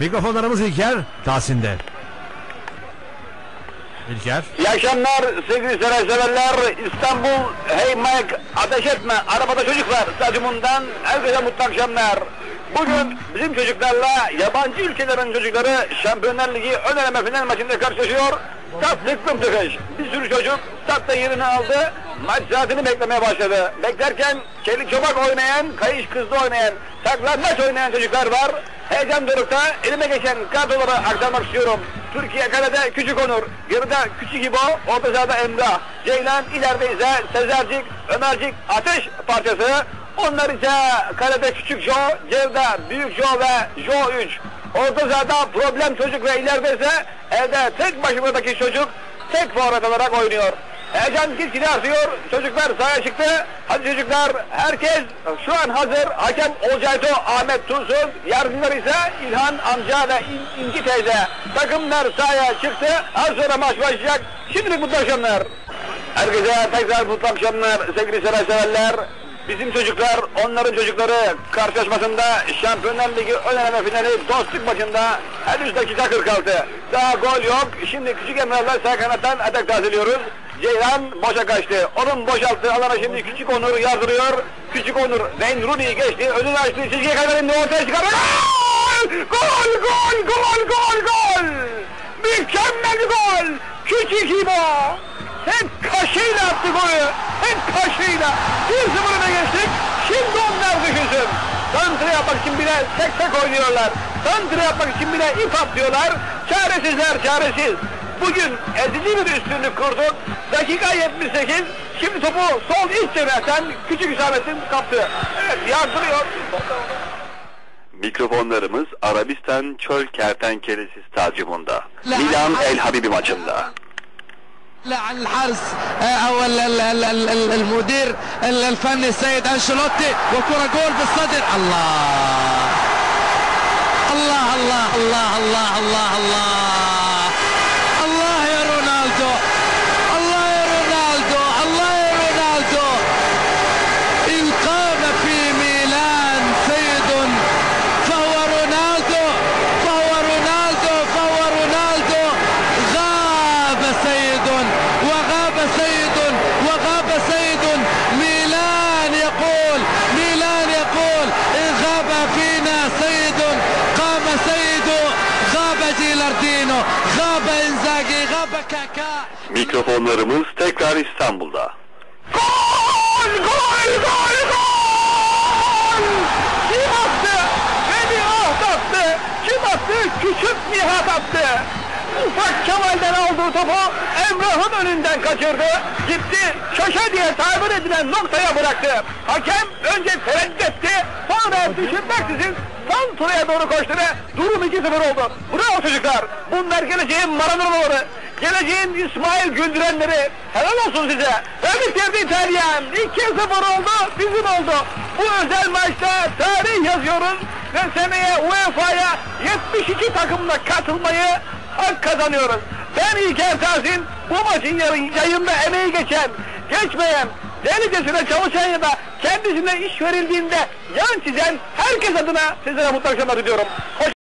Mikrofonlarımız İlker Tahsin'de. İlker. İyi akşamlar sevgili severler. İstanbul Hey Mike ateş etme arabada çocuk var stadyumundan herkese mutlu akşamlar. Bugün bizim çocuklarla yabancı ülkelerin çocukları Şampiyonlar Ligi ön eleme final maçında karşılaşıyor. Stat tıklım tıkış. Bir sürü çocuk statta yerini aldı. Maç saatini beklemeye başladı. Beklerken çelik çomak oynayan, kayış kızlı oynayan, saklanmaç oynayan çocuklar var. Heyecan dorukta elime geçen kadroları aktarmak istiyorum. Türkiye kalede Küçük Onur, geride Küçük İbo, orta sahada Emrah, Ceylan, ileride ise Sezercik, Ömercik, Ateş parçası. Onlar ise kalede Küçük Jo, Cevda, Büyük Jo ve Jo 3. Orta sahada problem çocuk ve ileride ise evde tek başımadaki çocuk tek forvet olarak oynuyor. Heyecan gitgide artıyor. Çocuklar sahaya çıktı. Hadi çocuklar herkes şu an hazır. Hakem Olcayto Ahmet Tursun. Yardımlar ise İlhan amca ve İn- İnci teyze. Takımlar sahaya çıktı. Az sonra maç başlayacak. Şimdilik mutlu akşamlar. Herkese tekrar mutlu akşamlar sevgili severler. Bizim çocuklar, onların çocukları karşılaşmasında Şampiyonlar Ligi ön eleme finali dostluk maçında henüz dakika 46. Daha gol yok. Şimdi küçük Emre'ler sağ kanattan atak tazeliyoruz. Ceylan boşa kaçtı. Onun boşalttığı alana şimdi Küçük Onur yazdırıyor. Küçük Onur Wayne Rooney'i geçti. Önünü açtı. Çizgiye kadar ortaya çıkardı. Gol! Gol! Gol! Gol! Gol! Mükemmel bir gol! Küçük İbo! Hep kaşıyla attı golü. Hep kaşıyla. Bir sıfırına geçtik. Şimdi onlar düşünsün. Santre yapmak için bile tek tek oynuyorlar. Santre yapmak için bile ip atlıyorlar. Çaresizler çaresiz. Bugün ezici bir üstünlük kurduk. Dakika 78. Şimdi topu sol iç çevreden küçük Hüsamettin kaptı. Evet yardırıyor. Mikrofonlarımız Arabistan Çöl Kertenkelesi Stadyumunda. Milan El Habibi maçında. عن الحارس آه، أو المدير الفني السيد أنشيلوتي وكرة جول بالصدر الله الله الله. الله الله الله الله, الله, الله. Mikrofonlarımız tekrar İstanbul'da. Gol! Gol! Gol! Gol! Kim attı? Nihat attı. Kim attı? Küçük Nihat attı. Ufak Kemal'den aldığı topu Emrah'ın önünden kaçırdı. Gitti şaşa diye tabir edilen noktaya bıraktı. Hakem önce tereddüt etti. Sonra düşünmeksizin Santra'ya doğru koştu ve durum 2-0 oldu. Bravo çocuklar. Bunlar geleceğin Maradonaları. Geleceğin İsmail Güldürenleri. Helal olsun size. Ve bitirdi İtalyan. 2-0 oldu. Bizim oldu. Bu özel maçta tarih yazıyoruz. Ve seneye UEFA'ya 72 takımla katılmayı hak kazanıyoruz. Ben İlker Tahsin bu maçın yayında emeği geçen, geçmeyen, delicesine çalışan ya da kendisine iş verildiğinde yan çizen herkes adına sizlere mutlu akşamlar diliyorum. Hoş